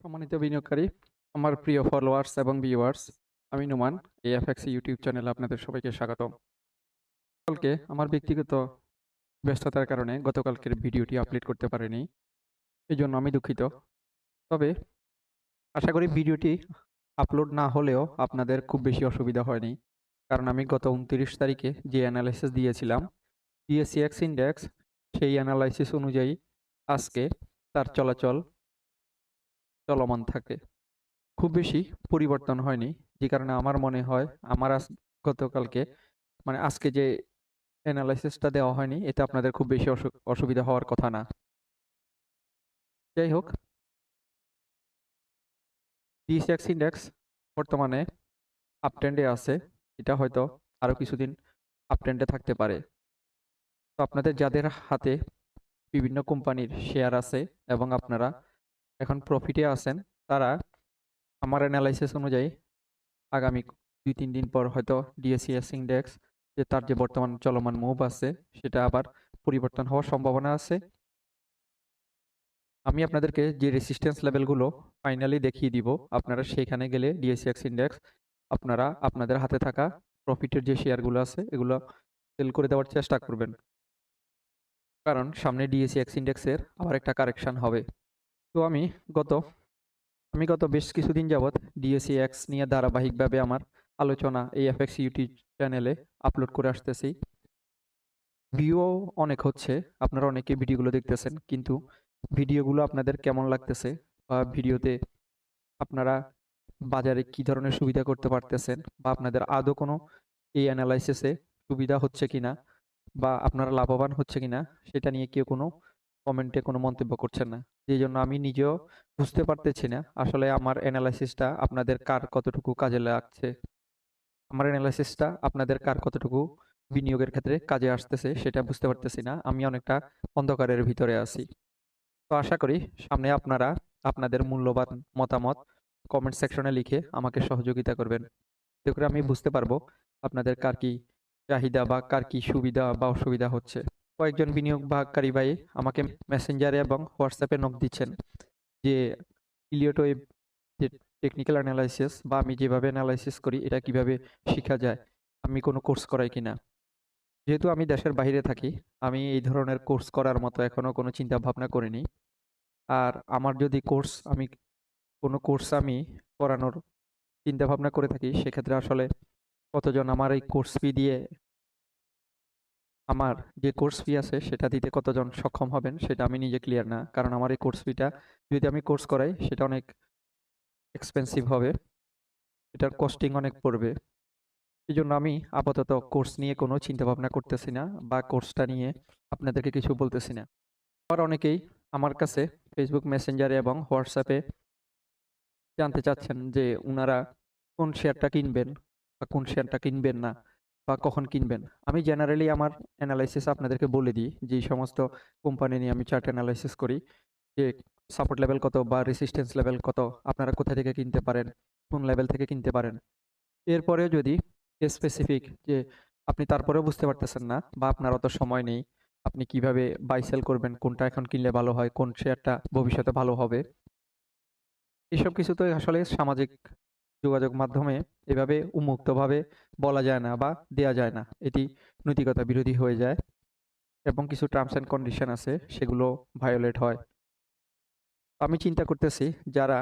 সম্মানিত বিনিয়োগকারী, আমার প্রিয় ফলোয়ার্স এবং ভিউয়ার্স আমি নুমান এএফএক্স ইউটিউব চ্যানেলে আপনাদের সবাইকে স্বাগতম। কালকে আমার ব্যক্তিগত ব্যস্ততার কারণে গতকালকের ভিডিওটি আপলোড করতে পারিনি এই জন্য আমি দুঃখিত। তবে আশা করি ভিডিওটি আপলোড না হলেও আপনাদের খুব বেশি অসুবিধা হয়নি, কারণ আমি গত উনত্রিশ তারিখে যে অ্যানালাইসিস দিয়েছিলাম ডিএসিএক্স ইন্ডেক্স সেই অ্যানালাইসিস অনুযায়ী আজকে তার চলাচল চলমান থাকে। খুব বেশি পরিবর্তন হয়নি, যে কারণে আমার মনে হয়, আমার আজ গতকালকে মানে আজকে যে অ্যানালাইসিসটা দেওয়া হয়নি এতে আপনাদের খুব বেশি অসুবিধা হওয়ার কথা না। যাই হোক। ডিএসএক্স ইন্ডেক্স বর্তমানে আপট্রেন্ডে আছে, এটা হয়তো আরও কিছুদিন আপট্রেন্ডে থাকতে পারে। তো আপনাদের যাদের হাতে বিভিন্ন কোম্পানির শেয়ার আছে, এবং আপনারা এখন প্রফিটে আছেন, তারা আমার অ্যানালাইসিস অনুযায়ী আগামী দুই, তিন দিন পর হয়তো ডিএসিএস ইন্ডেক্স যে তার যে বর্তমান চলমান মুভ আছে, সেটা আবার পরিবর্তন হওয়ার সম্ভাবনা আছে। আমি আপনাদেরকে যে রেসিস্ট্যান্স লেভেলগুলো ফাইনালি দেখিয়ে দিব, আপনারা সেখানে গেলে ডিএসিএক্স ইন্ডেক্স আপনারা আপনাদের হাতে থাকা প্রফিটের যে শেয়ারগুলো আছে, এগুলো সেল করে দেওয়ার চেষ্টা করবেন। কারণ সামনে ডিএসিএক্স ইন্ডেক্সের আবার একটা কারেকশান হবে। তো আমি গত আমি গত বেশ কিছুদিন যাবৎ ডিএসি এক্স নিয়ে ধারাবাহিকভাবে আমার আলোচনা এই এফএক্স ইউটিউব চ্যানেলে আপলোড করে আসতেছি। ভিউ অনেক হচ্ছে, আপনারা অনেকে ভিডিওগুলো দেখতেছেন, কিন্তু ভিডিওগুলো আপনাদের কেমন লাগতেছে বা ভিডিওতে আপনারা বাজারে কি ধরনের সুবিধা করতে পারতেছেন বা আপনাদের আদৌ কোনো এই অ্যানালাইসিসে সুবিধা হচ্ছে কিনা বা আপনারা লাভবান হচ্ছে কিনা, সেটা নিয়ে কেউ কোনো কমেন্টে কোনো মন্তব্য করছেন না। যেই জন্য আমি নিজেও বুঝতে পারতেছি না আসলে আমার অ্যানালাইসিসটা আপনাদের কার কতটুকু কাজে লাগছে। আমার অ্যানালাইসিসটা আপনাদের কার কতটুকু বিনিয়োগের ক্ষেত্রে কাজে আসতেছে সেটা বুঝতে পারতেছি না। আমি অনেকটা অন্ধকারের ভিতরে আছি। তো আশা করি সামনে আপনারা আপনাদের মূল্যবান মতামত কমেন্ট সেকশনে লিখে আমাকে সহযোগিতা করবেন। এতে করে আমি বুঝতে পারব আপনাদের কার কি চাহিদা বা কার কি সুবিধা বা অসুবিধা হচ্ছে। কয়েকজন বিনিয়োগকারী ভাই আমাকে মেসেঞ্জারে এবং হোয়াটসঅ্যাপে নক দিচ্ছেন যে ইলিয়ট যে টেকনিক্যাল অ্যানালাইসিস বা আমি যেভাবে অ্যানালাইসিস করি, এটা কীভাবে শেখা যায়? আমি কোনো কোর্স করাই কিনা? যেহেতু আমি দেশের বাইরে থাকি, আমি এই ধরনের কোর্স করার মতো এখনও কোনো চিন্তা ভাবনা করিনি। আর আমার যদি কোর্স আমি কোনো কোর্স আমি করানোর চিন্তা ভাবনা করে থাকি, সেক্ষেত্রে আসলে কতজন আমার এই কোর্স ফি দিয়ে আমার যে কোর্স ফি আছে, সেটা দিতে কতজন সক্ষম হবেন, সেটা আমি নিজে ক্লিয়ার না। কারণ আমার এই কোর্স ফিটা যদি আমি কোর্স করাই, সেটা অনেক এক্সপেন্সিভ হবে। এটার কস্টিং অনেক পড়বে। এই জন্য আমি আপাতত কোর্স নিয়ে কোনো চিন্তা ভাবনা করতেছি না বা কোর্সটা নিয়ে আপনাদেরকে কিছু বলতেছি না। আবার অনেকেই আমার কাছে ফেসবুক মেসেঞ্জারে এবং হোয়াটসঅ্যাপে জানতে চাচ্ছেন যে ওনারা কোন শেয়ারটা কিনবেন বা কোন শেয়ারটা কিনবেন না। বা কখন কিনবেন? আমি জেনারেলি আমার অ্যানালাইসিস আপনাদেরকে বলে দিই যে সমস্ত কোম্পানি নিয়ে আমি চার্ট অ্যানালাইসিস করি যে সাপোর্ট লেভেল কত বা রেসিস্ট্যান্স লেভেল কত, আপনারা কোথা থেকে কিনতে পারেন, কোন লেভেল থেকে কিনতে পারেন। এরপরেও যদি স্পেসিফিক যে, আপনি তারপরেও বুঝতে পারতেছেন না বা আপনার অত সময় নেই, আপনি কীভাবে বাই সেল করবেন, কোনটা এখন কিনলে ভালো হয়, কোন শেয়ারটা ভবিষ্যতে ভালো হবে, এসব কিছু তো আসলে সামাজিক যোগাযোগ মাধ্যমে এভাবে উন্মুক্তভাবে বলা যায় না বা দেয়া যায় না। এটি নৈতিকতা বিরোধী হয়ে যায় এবং কিছু টার্মস অ্যান্ড কন্ডিশন আছে, সেগুলো ভায়োলেট হয়। আমি চিন্তা করতেছি, যারা,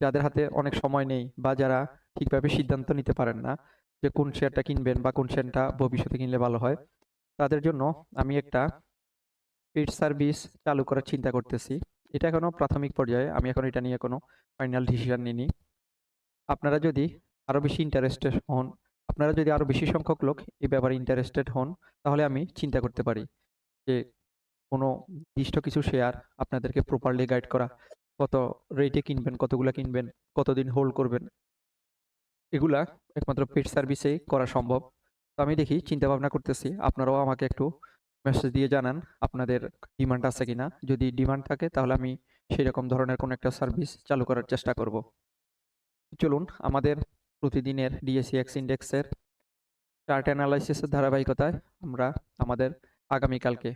যাদের হাতে অনেক সময় নেই বা যারা ঠিকভাবে সিদ্ধান্ত নিতে পারেন না যে কোন শেয়ারটা কিনবেন বা কোন শেয়ারটা ভবিষ্যতে কিনলে ভালো হয়, তাদের জন্য আমি একটা পেড সার্ভিস চালু করার চিন্তা করতেছি। এটা এখনও প্রাথমিক পর্যায়ে, আমি এখন এটা নিয়ে কোনো ফাইনাল ডিসিশন নিইনি। আপনারা যদি আরও বেশি ইন্টারেস্টেড হন, আপনারা যদি আরও বেশি সংখ্যক লোক এই ব্যাপারে ইন্টারেস্টেড হন, তাহলে আমি চিন্তা করতে পারি যে কোনো নির্দিষ্ট কিছু শেয়ার আপনাদেরকে প্রপারলি গাইড করা, কত রেটে কিনবেন, কতগুলা কিনবেন, কতদিন হোল্ড করবেন, এগুলা একমাত্র পেড সার্ভিসেই করা সম্ভব। তো আমি দেখি চিন্তা ভাবনা করতেছি, আপনারাও আমাকে একটু মেসেজ দিয়ে জানান আপনাদের ডিমান্ড আছে কিনা। যদি ডিমান্ড থাকে, তাহলে আমি সেই রকম ধরনের কোনো একটা সার্ভিস চালু করার চেষ্টা করব। চলুন আমাদের প্রতিদিনের ডিএসিএক্স ইন্ডেক্সের চার্ট অ্যানালাইসিসের ধারাবাহিকতায় আমরা আমাদের আগামীকালকে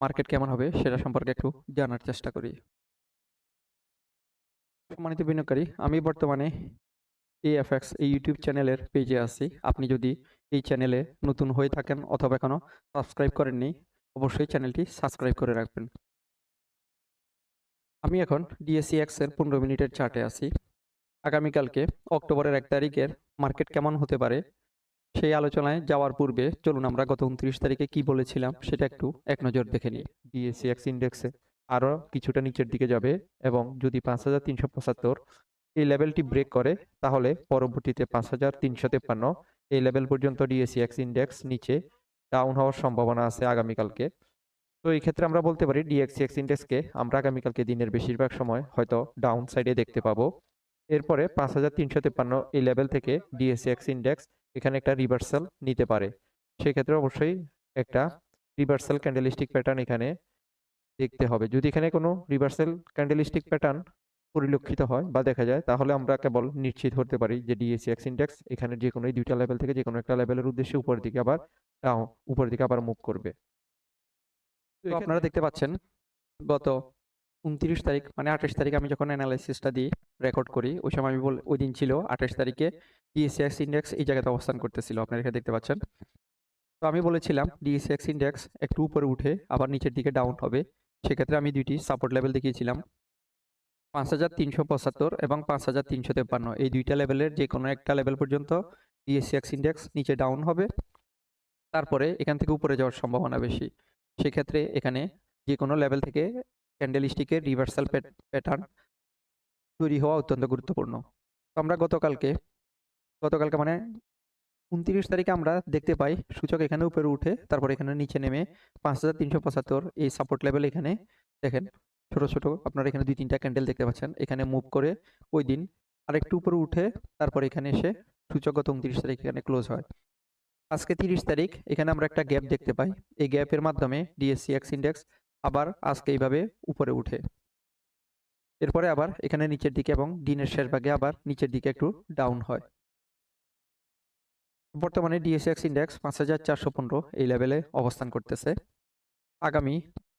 মার্কেট কেমন হবে সেটা সম্পর্কে একটু জানার চেষ্টা করি। সম্মানিত বিনিয়োগকারী, আমি বর্তমানে এএফএক্স এই ইউটিউব চ্যানেলের পেজে আছি। আপনি যদি এই চ্যানেলে নতুন হয়ে থাকেন অথবা এখনও সাবস্ক্রাইব করেননি, অবশ্যই চ্যানেলটি সাবস্ক্রাইব করে রাখবেন। আমি এখন ডিএসিএক্স এর পনেরো মিনিটের চার্টে আছি। আগামীকালকে অক্টোবরের এক তারিখের মার্কেট কেমন হতে পারে সেই আলোচনায় যাওয়ার পূর্বে চলুন আমরা গত উনত্রিশ তারিখে কি বলেছিলাম সেটা একটু এক নজর দেখে নিই। বিএসি এক্স ইন্ডেক্সে আরও কিছুটা নিচের দিকে যাবে এবং যদি পাঁচ হাজার তিনশো পঁচাত্তর এই লেভেলটি ব্রেক করে তাহলে পরবর্তীতে পাঁচ হাজার তিনশো তেপ্পান্ন এই লেভেল পর্যন্ত D S E X index নিচে ডাউন হওয়ার সম্ভাবনা আছে আগামীকালকে। তো এই ক্ষেত্রে আমরা বলতে পারি ডিএক্সি এক্স ইন্ডেক্সকে আমরা আগামীকালকে দিনের বেশিরভাগ সময় হয়তো ডাউন সাইডে দেখতে পাবো। এরপরে পাঁচ হাজার তিনশো তেপ্পান্ন এই লেভেল থেকে ডিএসিএক্স ইন্ডেক্স এখানে একটা রিভার্সাল নিতে পারে। সেক্ষেত্রে অবশ্যই একটা রিভার্সাল ক্যান্ডেলিস্টিক প্যাটার্ন এখানে দেখতে হবে। যদি এখানে কোনো রিভার্সাল ক্যান্ডেলিস্টিক প্যাটার্ন পরিলক্ষিত হয় বা দেখা যায় তাহলে আমরা কেবল নিশ্চিত হতে পারি যে ডিএসএক্স ইন্ডেক্স এখানে যে কোনো এই দুইটা লেভেল থেকে যে কোনো একটা লেভেলের উদ্দেশ্যে উপরের দিকে আবার উপরের দিকে আবার মুভ করবে। তো আপনারা দেখতে পাচ্ছেন গত উনত্রিশ তারিখ মানে আঠাশ তারিখ আমি যখন অ্যানালাইসিসটা দিই রেকর্ড করি, ওই সময় আমি বল, ওই দিন ছিল আঠাশ তারিখে ডিএসিএক্স ইন্ডেক্স এই জায়গাতে অবস্থান করতেছিল, আপনারা এখানে দেখতে পাচ্ছেন। তো আমি বলেছিলাম ডিএসিএক্স ইন্ডেক্স একটু উপরে উঠে, আবার নিচের দিকে ডাউন হবে। সেক্ষেত্রে আমি দুইটি সাপোর্ট লেভেল দেখিয়েছিলাম। পাঁচ হাজার তিনশো পঁচাত্তর এবং পাঁচ হাজার তিনশো তেপ্পান্ন, এই দুইটা লেভেলের যে কোনো একটা লেভেল পর্যন্ত ডিএসিএক্স ইন্ডেক্স নিচে ডাউন হবে। তারপরে এখান থেকে উপরে যাওয়ার সম্ভাবনা বেশি। সেক্ষেত্রে এখানে যে কোনো লেভেল থেকে ক্যান্ডেলিস্টিকের রিভার্সাল প্যাটার্ন তৈরি হওয়া অত্যন্ত গুরুত্বপূর্ণ। আমরা গতকালকে গতকালকে মানে উনত্রিশ তারিখে আমরা দেখতে পাই, সূচক এখানে উপরে উঠে তারপর এখানে নিচে নেমে পাঁচ হাজার তিনশো পঁচাত্তর এই সাপোর্ট লেভেল এখানে দেখেন, ছোট ছোট আপনারা এখানে দুই, তিনটা ক্যান্ডেল দেখতে পাচ্ছেন। এখানে মুভ করে ওই দিন আরেকটু উপরে উঠে তারপর এখানে এসে সূচক গত উনত্রিশ তারিখ এখানে ক্লোজ হয়। আজকে তিরিশ তারিখ, এখানে আমরা একটা গ্যাপ দেখতে পাই। এই গ্যাপের মাধ্যমে ডিএসসিএক্স ইন্ডেক্স আবার আজকে এইভাবে উপরে উঠে। এরপরে আবার এখানে নিচের দিকে এবং দিনের শেষ ভাগে আবার নিচের দিকে একটু ডাউন হয়। বর্তমানে ডিএসএক্স ইন্ডেক্স পাঁচ হাজার চারশো পনেরো এই লেভেলে অবস্থান করতেছে। আগামী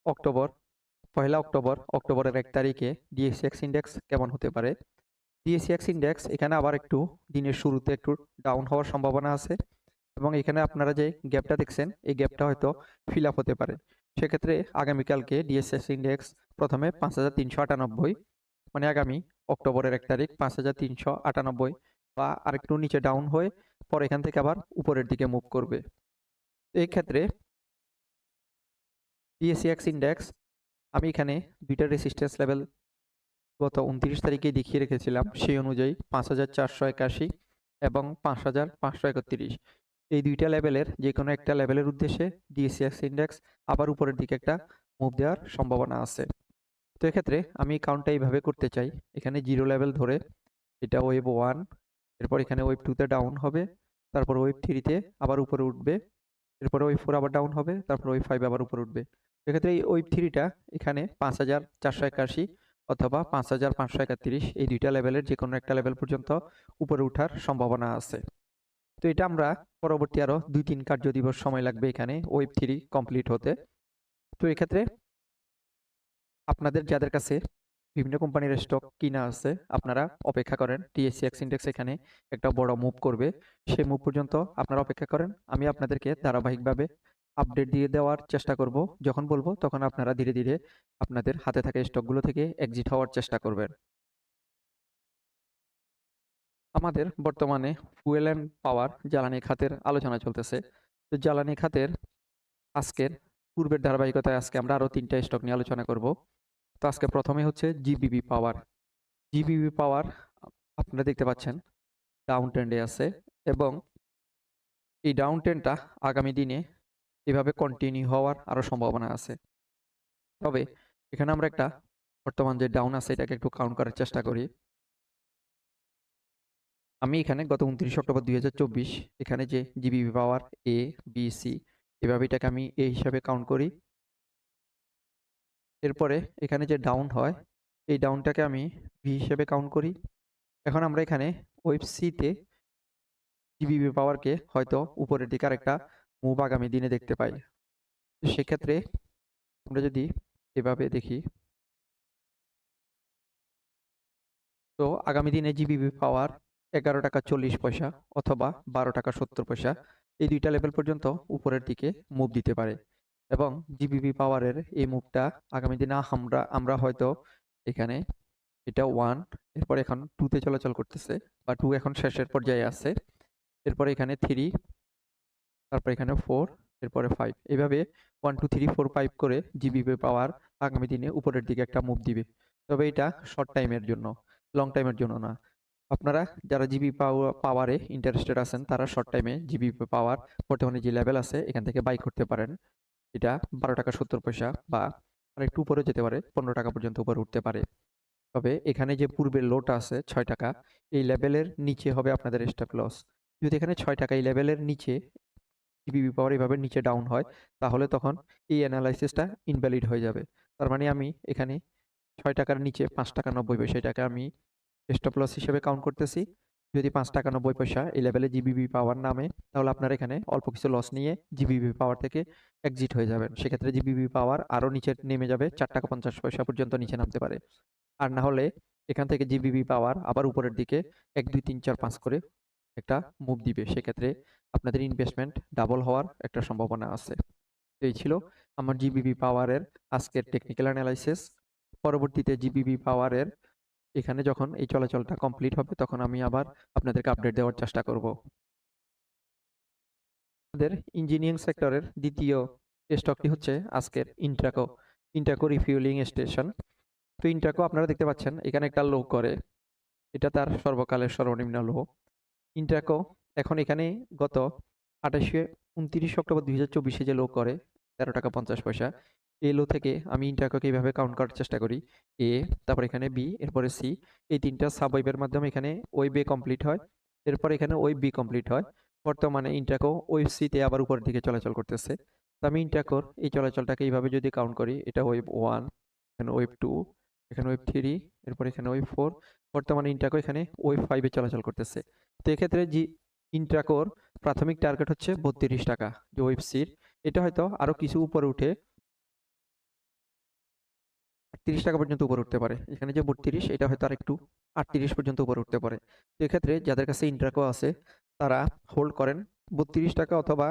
অক্টোবর পয়লা অক্টোবর, অক্টোবরের এক তারিখে ডিএসএক্স ইন্ডেক্স কেমন হতে পারে? ডিএসএক্স ইন্ডেক্স এখানে আবার একটু দিনের শুরুতে একটু ডাউন হওয়ার সম্ভাবনা আছে এবং এখানে আপনারা যে গ্যাপটা দেখছেন, এই গ্যাপটা হয়তো ফিল আপ হতে পারে। সেক্ষেত্রে আগামীকালকে ডিএসএস ইন্ডেক্স প্রথমে পাঁচ হাজার তিনশো আটানব্বই মানে আগামী অক্টোবরের এক তারিখ পাঁচ হাজার তিনশো আটানব্বই বা আরেকটু নিচে ডাউন হয়ে পর এখান থেকে আবার উপরের দিকে মুভ করবে। এই ক্ষেত্রে ডিএসিএক্স ইন্ডেক্স আমি এখানে দুইটা রেসিস্ট্যান্স লেভেল গত উনত্রিশ তারিখে দেখিয়ে রেখেছিলাম, সেই অনুযায়ী পাঁচ হাজার চারশো একাশি এবং পাঁচ হাজার পাঁচশো একত্রিশ। এই দুইটা লেভেলের যে কোনো একটা লেভেলের উদ্দেশ্যে ডিএসিএক্স ইন্ডেক্স আবার উপরের দিকে একটা মুভ দেওয়ার সম্ভাবনা আছে। তো এক্ষেত্রে আমি কাউন্টটা এইভাবে করতে চাই। এখানে জিরো লেভেল ধরে এটা ওয়েব ওয়ান এরপর এখানে ওয়েব টুতে ডাউন হবে, তারপর ওয়েব থ্রিতে আবার উপরে উঠবে, এরপরে ওয়েব ফোর আবার ডাউন হবে, তারপর ওয়েব ফাইভ আবার উপরে উঠবে। এক্ষেত্রে এই ওয়েব থ্রিটা এখানে পাঁচ হাজার চারশো একাশি অথবা পাঁচ হাজার পাঁচশো একত্রিশ এই দুইটা লেভেলের যে কোনো একটা লেভেল পর্যন্ত উপরে ওঠার সম্ভাবনা আছে। তো এটা আমরা পরবর্তী আরও দুই তিন কার্য দিবস সময় লাগবে এখানে ওয়েব থ্রি কমপ্লিট হতে। তো এক্ষেত্রে আপনাদের যাদের কাছে বিভিন্ন কোম্পানির স্টক কিনা আছে, আপনারা অপেক্ষা করেন। টিএসসিএক্স ইন্ডেক্স এখানে একটা বড় মুভ করবে। সেই মুভ পর্যন্ত আপনারা অপেক্ষা করেন। আমি আপনাদেরকে ধারাবাহিকভাবে আপডেট দিয়ে দেওয়ার চেষ্টা করব। যখন বলব, তখন আপনারা ধীরে ধীরে আপনাদের হাতে থাকা স্টকগুলো থেকে এক্সিট হওয়ার চেষ্টা করবেন। আমাদের বর্তমানে ফুয়েল অ্যান্ড পাওয়ার জ্বালানি খাতের আলোচনা চলতেছে। তো জ্বালানি খাতের আজকের পূর্বের ধারাবাহিকতায় আজকে আমরা আরও তিনটা স্টক নিয়ে আলোচনা করব। তো আজকে প্রথমে হচ্ছে জিবিবি পাওয়ার জিবিবি পাওয়ার আপনারা দেখতে পাচ্ছেন ডাউন ট্রেন্ডে আছে এবং এই ডাউন ট্রেন্ডটা আগামী দিনে এভাবে কন্টিনিউ হওয়ার আরও সম্ভাবনা আছে। তবে এখানে আমরা একটা বর্তমান যে ডাউন আছে এটাকে একটু কাউন্ট করার চেষ্টা করি। আমি এখানে গত উনত্রিশ অক্টোবর দুই হাজার চব্বিশ এখানে যে GBP power A B C এভাবে এটাকে আমি এ হিসাবে কাউন্ট করি। এরপরে এখানে যে ডাউন হয়, এই ডাউনটাকে আমি ভি হিসেবে কাউন্ট করি। এখন আমরা এখানে ওয়েব সিতে জিবিবি পাওয়ারকে হয়তো উপরের দিকে আরেকটা মুভ আগামী দিনে দেখতে পাই। সেক্ষেত্রে আমরা যদি এভাবে দেখি, তো আগামী দিনে জিবিপি পাওয়ার এগারো টাকা চল্লিশ পয়সা অথবা বারো টাকা সত্তর পয়সা, এই দুইটা লেভেল পর্যন্ত উপরের দিকে মুভ দিতে পারে। এবং জিবিপি পাওয়ারের এই মুভটা আগামী দিনে আমরা আমরা হয়তো এখানে এটা ওয়ান এরপর এখন টুতে চলাচল করতেছে বা টু এখন শেষের পর্যায়ে আছে। এরপরে এখানে থ্রি তারপর এখানে ফোর এরপরে ফাইভ এইভাবে one two three four five করে জিবিপি পাওয়ার আগামী দিনে উপরের দিকে একটা মুভ দিবে। তবে এটা শর্ট টাইমের জন্য লং টাইমের জন্য না। আপনারা যারা জিবি পাওয়ারে ইন্টারেস্টেড আছেন, তারা শর্ট টাইমে জিবি পাওয়ার বর্তমানে যে লেভেল আছে, এখান থেকে বাই করতে পারেন। এটা বারো টাকা সত্তর পয়সা বা আর একটু উপরে যেতে পারে, পনেরো টাকা পর্যন্ত উপরে উঠতে পারে। তবে এখানে যে পূর্বের লোটা আছে, ছয় টাকা, এই লেভেলের নিচে হবে আপনাদের স্টপ লস যদি এখানে ছয় টাকা এই লেভেলের নিচে জিবিপি পাওয়ার এভাবে নিচে ডাউন হয়, তাহলে তখন এই অ্যানালাইসিসটা ইনভ্যালিড হয়ে যাবে। তার মানে আমি এখানে ছয় টাকার নিচে পাঁচ টাকা নব্বই পয়সা, এটাকে আমি স্টপ লস হিসেবে কাউন্ট করতেছি। যদি পাঁচ টাকা নব্বই পয়সা এই লেভেলে জিবিবি পাওয়ার নামে, তাহলে আপনার এখানে অল্প কিছু লস নিয়ে জিবিবি পাওয়ার থেকে এক্সিট হয়ে যাবেন। সেক্ষেত্রে জিবিবি পাওয়ার আরও নিচে নেমে যাবে চার টাকা পঞ্চাশ পয়সা পর্যন্ত নিচে নামতে পারে। আর না হলে এখান থেকে জিবিবি পাওয়ার আবার উপরের দিকে এক, দুই, তিন, চার, পাঁচ করে একটা মুভ দিবে। সেক্ষেত্রে আপনাদের ইনভেস্টমেন্ট ডাবল হওয়ার একটা সম্ভাবনা আছে। এই ছিল আমার জিবিবি পাওয়ারের আজকের টেকনিক্যাল অ্যানালাইসিস পরবর্তীতে জিবিবি পাওয়ারের এখানে যখন এই চলাচলটা কমপ্লিট হবে, তখন আমি আবার আপনাদেরকে আপডেট দেওয়ার চেষ্টা করব। আমাদের ইঞ্জিনিয়ারিং সেক্টরের দ্বিতীয় স্টকটি হচ্ছে আজকের ইন্ট্রাকো ইন্ট্রাকো রিফিউলিং স্টেশন তো ইন্ট্রাকো আপনারা দেখতে পাচ্ছেন, এখানে একটা লো করে। এটা তার সর্বকালের সর্বনিম্ন লো ইন্ট্রাকো এখন এখানে গত আঠাশে, উনত্রিশ অক্টোবর দুই হাজার চব্বিশে যে লো করে, তেরো টাকা পঞ্চাশ পয়সা। এই লো থেকে আমি ইন্টারকোকে এইভাবে কাউন্ট করার চেষ্টা করি। এ, তারপর এখানে বি, এরপরে সি। এই তিনটা সাবওয়েবের মাধ্যমে এখানে ওই বে কমপ্লিট হয়। এরপর এখানে ওই বি কমপ্লিট হয়। বর্তমানে ইন্টারকো ওয়েব সিতে আবার উপরের দিকে চলাচল করতেছে। তো আমি ইন্টারকোর এই চলাচলটাকে এইভাবে যদি কাউন্ট করি, এটা ওয়েব ওয়ান এখানে ওয়েব টু এখানে ওয়েব থ্রি এরপর এখানে ওয়েব ফোর বর্তমানে ইন্টারকো এখানে ওয়েব ফাইভে চলাচল করতেছে। তো এক্ষেত্রে জি, ইন্ট্রাকোর প্রাথমিক টার্গেট হচ্ছে বত্রিশ টাকা, যে ওয়েব সির এটা হয়তো আরও কিছু উপরে উঠে তিরিশ টাকা পর্যন্ত উপরে উঠতে পারে। এখানে যে বত্রিশ, এটা হয়তো আর একটু আটত্রিশ পর্যন্ত উপরে উঠতে পারে। তো এক্ষেত্রে যাদের কাছে ইন্ট্রাকো আছে, তারা হোল্ড করেন বত্রিশ টাকা অথবা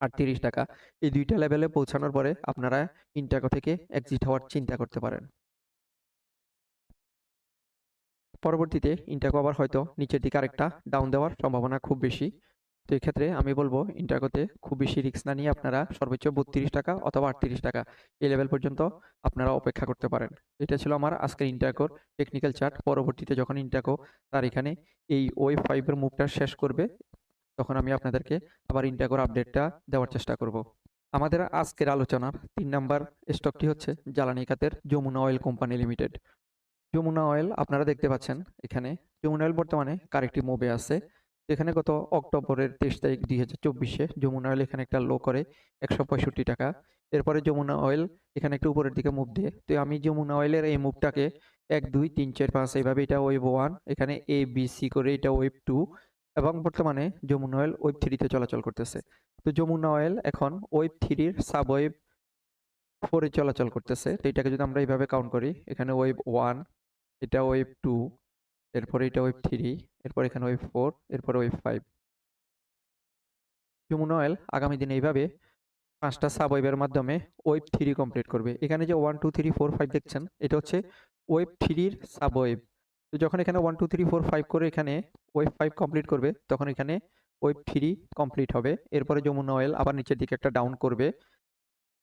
আটত্রিশ টাকা। এই দুইটা লেভেলে পৌঁছানোর পরে আপনারা ইন্ট্রাকো থেকে এক্সিট হওয়ার চিন্তা করতে পারেন। পরবর্তীতে ইন্টারকো আবার হয়তো নিচের দিকে আরেকটা ডাউন দেওয়ার সম্ভাবনা খুব বেশি। তো এক্ষেত্রে আমি বলব ইন্টারকোতে খুব বেশি রিস্ক না নিয়ে আপনারা সর্বোচ্চ বত্রিশ টাকা অথবা আটত্রিশ টাকা এই লেভেল পর্যন্ত আপনারা অপেক্ষা করতে পারেন। এটা ছিল আমার আজকের ইন্টারকোর টেকনিক্যাল চার্ট পরবর্তীতে যখন ইন্টারকো তার এখানে এই ওয়েব ফাইভের মুভটা শেষ করবে, তখন আমি আপনাদেরকে আবার ইন্টারকোর আপডেটটা দেওয়ার চেষ্টা করব। আমাদের আজকের আলোচনার তিন নাম্বার স্টকটি হচ্ছে জ্বালানি খাতের Jamuna oil company limited Jamuna oil আপনারা দেখতে পাচ্ছেন, এখানে যমুনা অয়েল বর্তমানে কারেক্টি মুভে আছে? এখানে গত অক্টোবরের তেইশ তারিখ দুই হাজার চব্বিশে যমুনা অয়েল এখানে একটা লো করে একশো পঁয়ষট্টি টাকা। এরপরে যমুনা অয়েল এখানে একটু উপরের দিকে মুভ দিয়ে। তো আমি যমুনা অয়েলের এই মুভটাকে এক, দুই, তিন, চার, পাঁচ, এইভাবে এটা ওয়েব ওয়ান এখানে এ বি সি করে এটা ওয়েব টু এবং বর্তমানে যমুনা অয়েল ওয়েব থ্রিতে চলাচল করতেছে। তো যমুনা অয়েল এখন ওয়েব থ্রির সাব ওয়েব ফোরে চলাচল করতেছে। তো এটাকে যদি আমরা এইভাবে কাউন্ট করি, এখানে ওয়েব ওয়ান এটা ওয়েব টু এরপরে এটা ওয়েব থ্রি এরপর এখানে ওয়েব ফোর এরপর ওয়েব ফাইভ যমুনা অয়েল আগামী দিনে এইভাবে পাঁচটা সাব ওয়েবের মাধ্যমে ওয়েব থ্রি কমপ্লিট করবে। এখানে যে one two three four five দেখছেন, এটা হচ্ছে ওয়েব থ্রির সাব ওয়েব তো যখন এখানে one two three four five করে এখানে ওয়েব ফাইভ কমপ্লিট করবে, তখন এখানে ওয়েব থ্রি কমপ্লিট হবে। এরপরে যমুনা অয়েল আবার নিচের দিকে একটা ডাউন করবে।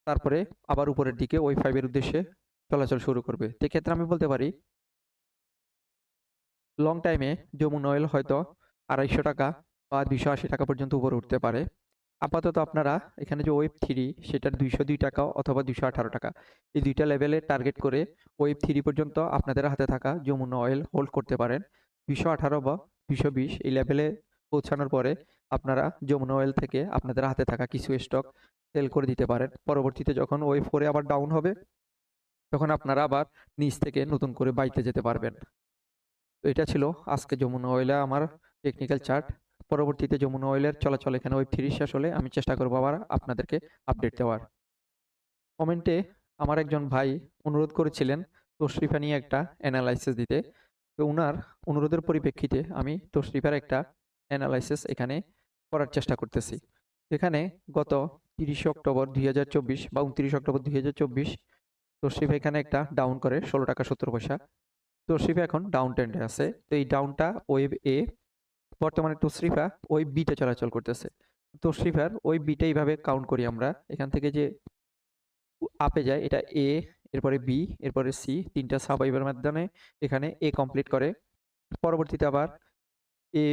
তারপরে আবার উপরের দিকে ওয়েব ফাইভের উদ্দেশ্যে চলাচল শুরু করবে। সেক্ষেত্রে আমি বলতে পারি লং টাইমে যমুনা অয়েল হয়তো আড়াইশো টাকা বা দুইশো আশি টাকা পর্যন্ত উপরে উঠতে পারে। আপাতত আপনারা এখানে যে ওয়েব থ্রি সেটার দুইশো দুই টাকা অথবা দুইশো আঠারো টাকা, এই দুইটা লেভেলে টার্গেট করে ওয়েব থ্রি পর্যন্ত আপনাদের হাতে থাকা যমুনা অয়েল হোল্ড করতে পারেন। দুইশো আঠারো বা দুইশো বিশ, এই লেভেলে পৌঁছানোর পরে আপনারা যমুনা অয়েল থেকে আপনাদের হাতে থাকা কিছু স্টক সেল করে দিতে পারেন। পরবর্তীতে যখন ওয়েব ফোরে আবার ডাউন হবে, তখন আপনারা আবার নিচ থেকে নতুন করে বাইতে যেতে পারবেন। এটা ছিল আজকে যমুনা অয়েলে আমার টেকনিক্যাল চার্ট পরবর্তীতে যমুনা অয়েলের চলাচল এখানে ওয়েব থ্রি শেষ হলে আমি চেষ্টা করব আবার আপনাদেরকে আপডেট দেওয়ার। কমেন্টে আমার একজন ভাই অনুরোধ করেছিলেন তশরিফা নিয়ে একটা অ্যানালাইসিস দিতে। তো উনার অনুরোধের পরিপ্রেক্ষিতে আমি তশরিফার একটা অ্যানালাইসিস এখানে করার চেষ্টা করতেছি। এখানে গত তিরিশে অক্টোবর দুই হাজার চব্বিশ বা উনত্রিশ অক্টোবর দুই হাজার চব্বিশ তশরিফ এখানে একটা ডাউন করে ষোলো টাকা সত্তর পয়সা। তশরিফা এখন ডাউন ট্রেন্ডে আছে। তো এই ডাউনটা ওয়েব এ বর্তমানে তশরিফা ওয়েব বিতে চলাচল করতেছে। তশরিফার ওই বিটা এইভাবে কাউন্ট করি আমরা। এখান থেকে যে আপে যায়, এটা এ এরপরে বি এরপরে সি তিনটা সাব ওয়েবের মাধ্যমে এখানে এ কমপ্লিট করে। পরবর্তীতে আবার এ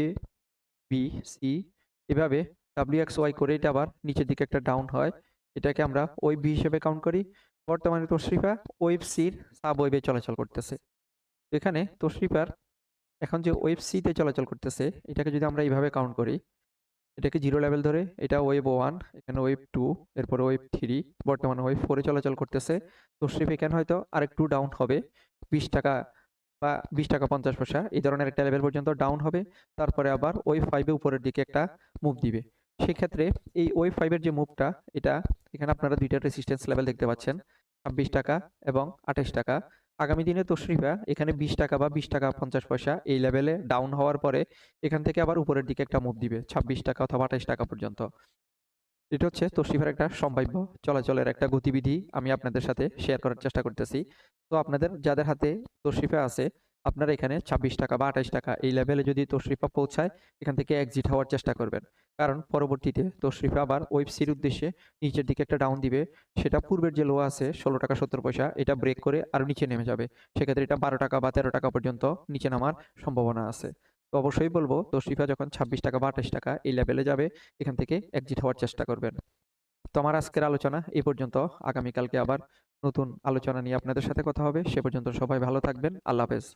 বি সি এভাবে ডাব্লিউ এক্স ওয়াই করে এটা আবার নিচের দিকে একটা ডাউন হয়। এটাকে আমরা ওয়েব বি হিসেবে কাউন্ট করি। বর্তমানে তশরিফা ওয়েব সির সাব ওয়েবে চলাচল করতেছে। এখানে তশরিফার এখন যে ওয়েব সিতে চলাচল করতেছে, এটাকে যদি আমরা এইভাবে কাউন্ট করি, এটাকে জিরো লেভেল ধরে, এটা ওয়েব ওয়ান এখানে ওয়েব টু এরপর ওয়েব থ্রি বর্তমানে ওয়েব ফোরে চলাচল করতেছে। তশরিফ এখানে হয়তো আরেকটু ডাউন হবে, বিশ টাকা বা বিশ টাকা পঞ্চাশ পয়সা, এই ধরনের একটা লেভেল পর্যন্ত ডাউন হবে, তারপরে আবার ওয়েব ফাইভে উপরের দিকে একটা মুভ দিবে। সেক্ষেত্রে এই ওয়েব ফাইভের যে মুভটা এটা এখানে আপনারা দুইটা রেসিস্ট্যান্স লেভেল দেখতে পাচ্ছেন, ছাব্বিশ টাকা এবং আঠাশ টাকা। আগামী দিনে তশরিফা এখানে বিশ টাকা বা বিশ টাকা পঞ্চাশ পয়সা এই লেভেলে ডাউন হওয়ার পরে এখান থেকে আবার উপরের দিকে একটা মুভ দিবে, ছাব্বিশ টাকা অথবা আঠাশ টাকা পর্যন্ত। এটা হচ্ছে তশরিফার একটা সম্ভাব্য চলাচলের একটা গতিবিধি আমি আপনাদের সাথে শেয়ার করার চেষ্টা করতেছি। তো আপনাদের যাদের হাতে তশরিফা আছে আপনারা এখানে ছাব্বিশ টাকা বা আঠাশ টাকা এই লেভেলে যদি তশরিফা পৌঁছায়, এখান থেকে এক্সিট হওয়ার চেষ্টা করবেন। কারণ পরবর্তীতে তশরিফা আবার ওয়েব সির উদ্দেশ্যে নিচের দিকে একটা ডাউন দিবে। সেটা পূর্বের যে লো আছে, ষোলো টাকা সত্তর পয়সা, এটা ব্রেক করে আরও নিচে নেমে যাবে। সেক্ষেত্রে এটা বারো টাকা বা তেরো টাকা পর্যন্ত নিচে নামার সম্ভাবনা আছে। তো অবশ্যই বলব, তশরিফা যখন ছাব্বিশ টাকা বা আঠাশ টাকা এই লেভেলে যাবে, এখান থেকে এক্সিট হওয়ার চেষ্টা করবেন। তো আমার আজকের আলোচনা এই পর্যন্ত। আগামীকালকে আবার নতুন আলোচনা নিয়ে আপনাদের সাথে কথা হবে। সে পর্যন্ত সবাই ভালো থাকবেন। আল্লাহ হাফেজ।